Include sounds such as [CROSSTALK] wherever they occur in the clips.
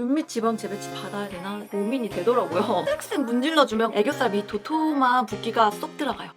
눈밑 지방 재배치 받아야 되나 고민이 되더라고요. [LAUGHS] 쓱쓱 문질러주면 애교살 밑 도톰한 붓기가 쏙 들어가요.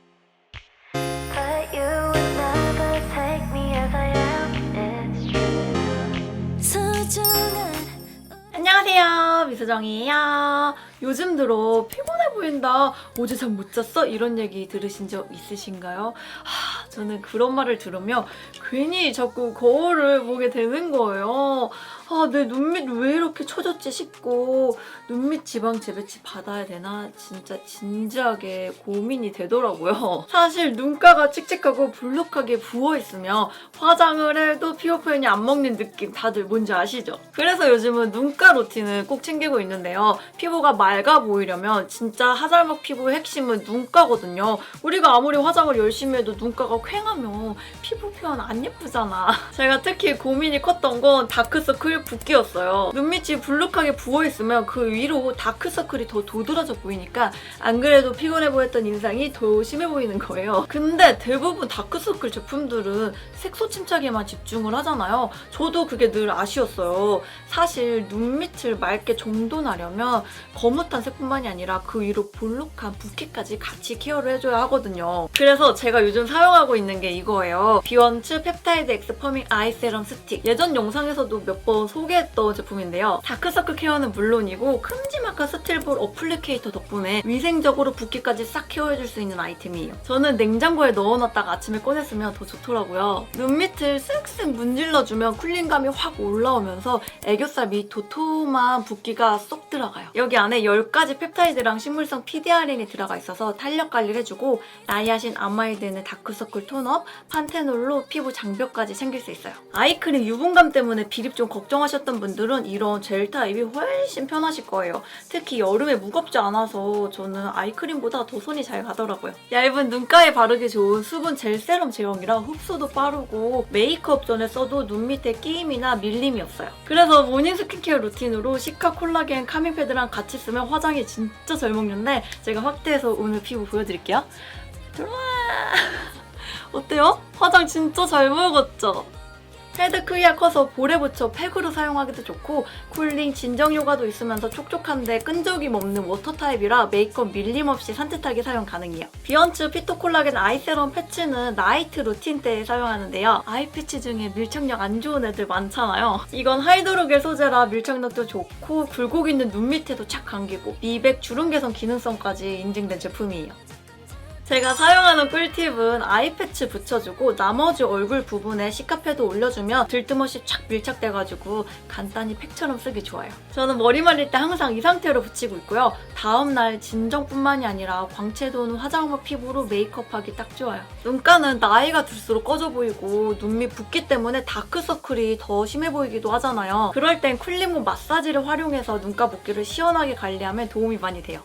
안녕하세요 미수정이에요 요즘 들어 피곤해 보인다 어제 잠 못 잤어? 이런 얘기 들으신 적 있으신가요? 하, 저는 그런 말을 들으면 괜히 자꾸 거울을 보게 되는 거예요 아, 내 눈밑 왜 이렇게 처졌지 싶고 눈밑 지방 재배치 받아야 되나 진짜 진지하게 고민이 되더라고요 [LAUGHS] 사실 눈가가 칙칙하고 불룩하게 부어있으면 화장을 해도 피부 표현이 안 먹는 느낌 다들 뭔지 아시죠? 그래서 요즘은 눈가 루틴을 꼭 챙기고 있는데요. 피부가 맑아 보이려면 진짜 하잘막 피부의 핵심은 눈가거든요. 우리가 아무리 화장을 열심히 해도 눈가가 퀭하면 피부 표현 안 예쁘잖아. [LAUGHS] 제가 특히 고민이 컸던 건 다크서클 붓기였어요. 눈밑이 불룩하게 부어있으면 그 위로 다크서클이 더 도드라져 보이니까 안 그래도 피곤해 보였던 인상이 더 심해 보이는 거예요. 근데 대부분 다크서클 제품들은 색소 침착에만 집중을 하잖아요. 저도 그게 늘 아쉬웠어요. 사실 눈밑을 맑게 정돈하려면 거뭇한 색뿐만이 아니라 그 위로 볼록한 붓기까지 같이 케어를 해줘야 하거든요. 그래서 제가 요즘 사용하고 있는 게 이거예요. 비원츠 펩타이드 엑스 퍼밍 아이 세럼 스틱. 예전 영상에서도 몇번 소개했던 제품인데요. 다크서클 케어는 물론이고 큼지막한 스틸볼 어플리케이터 덕분에 위생적으로 붓기까지 싹 케어해줄 수 있는 아이템이에요. 저는 냉장고에 넣어놨다가 아침에 꺼냈으면 더 좋더라고요. 눈 밑을 쓱쓱 문질러주면 쿨링감이 확 올라오면서 애교살 밑 도톰한 붓기가 쏙 들어가요. 여기 안에 10가지 펩타이드랑 식물성 PDRN이 들어가 있어서 탄력 관리를 해주고 나이아신 아마이드는 다크서클 톤업, 판테놀로 피부 장벽까지 챙길 수 있어요. 아이크림 유분감 때문에 비립 좀 걱정 하셨던 분들은 이런 젤 타입이 훨씬 편하실 거예요. 특히 여름에 무겁지 않아서 저는 아이크림보다 더 손이 잘 가더라고요. 얇은 눈가에 바르기 좋은 수분 젤 세럼 제형이라 흡수도 빠르고 메이크업 전에 써도 눈 밑에 끼임이나 밀림이 없어요. 그래서 모닝 스킨케어 루틴으로 시카 콜라겐 카밍 패드랑 같이 쓰면 화장이 진짜 잘 먹는데 제가 확대해서 오늘 피부 보여드릴게요. 들어와! [LAUGHS] 어때요? 화장 진짜 잘 먹었죠? 헤드 크기가 커서 볼에 붙여 팩으로 사용하기도 좋고 쿨링 진정 효과도 있으면서 촉촉한데 끈적임 없는 워터 타입이라 메이크업 밀림 없이 산뜻하게 사용 가능해요. 비언츠 피토 콜라겐 아이 세럼 패치는 나이트 루틴 때에 사용하는데요. 아이 패치 중에 밀착력 안 좋은 애들 많잖아요. 이건 하이드로겔 소재라 밀착력도 좋고 굴곡 있는 눈 밑에도 착 감기고 미백 주름 개선 기능성까지 인증된 제품이에요. 제가 사용하는 꿀팁은 아이 패치 붙여주고 나머지 얼굴 부분에 시카패드 올려주면 들뜸없이 착 밀착돼가지고 간단히 팩처럼 쓰기 좋아요. 저는 머리 말릴 때 항상 이 상태로 붙이고 있고요. 다음날 진정뿐만이 아니라 광채 도는 화장업 피부로 메이크업하기 딱 좋아요. 눈가는 나이가 들수록 꺼져 보이고 눈 밑 붓기 때문에 다크서클이 더 심해 보이기도 하잖아요. 그럴 땐 쿨링과 마사지를 활용해서 눈가 붓기를 시원하게 관리하면 도움이 많이 돼요.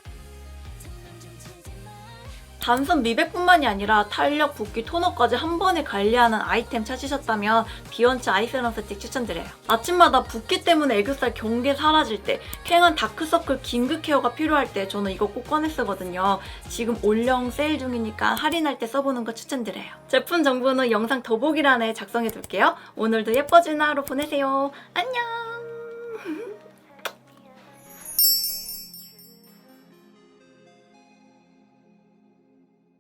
단순 미백뿐만이 아니라 탄력, 붓기, 토너까지 한 번에 관리하는 아이템 찾으셨다면 비언츠 아이세럼 스틱 추천드려요. 아침마다 붓기 때문에 애교살 경계 사라질 때, 캥한 다크서클 긴급 케어가 필요할 때 저는 이거 꼭 꺼내 쓰거든요. 지금 올영 세일 중이니까 할인할 때 써보는 거 추천드려요. 제품 정보는 영상 더보기란에 작성해 둘게요. 오늘도 예뻐지는 하루 보내세요. 안녕!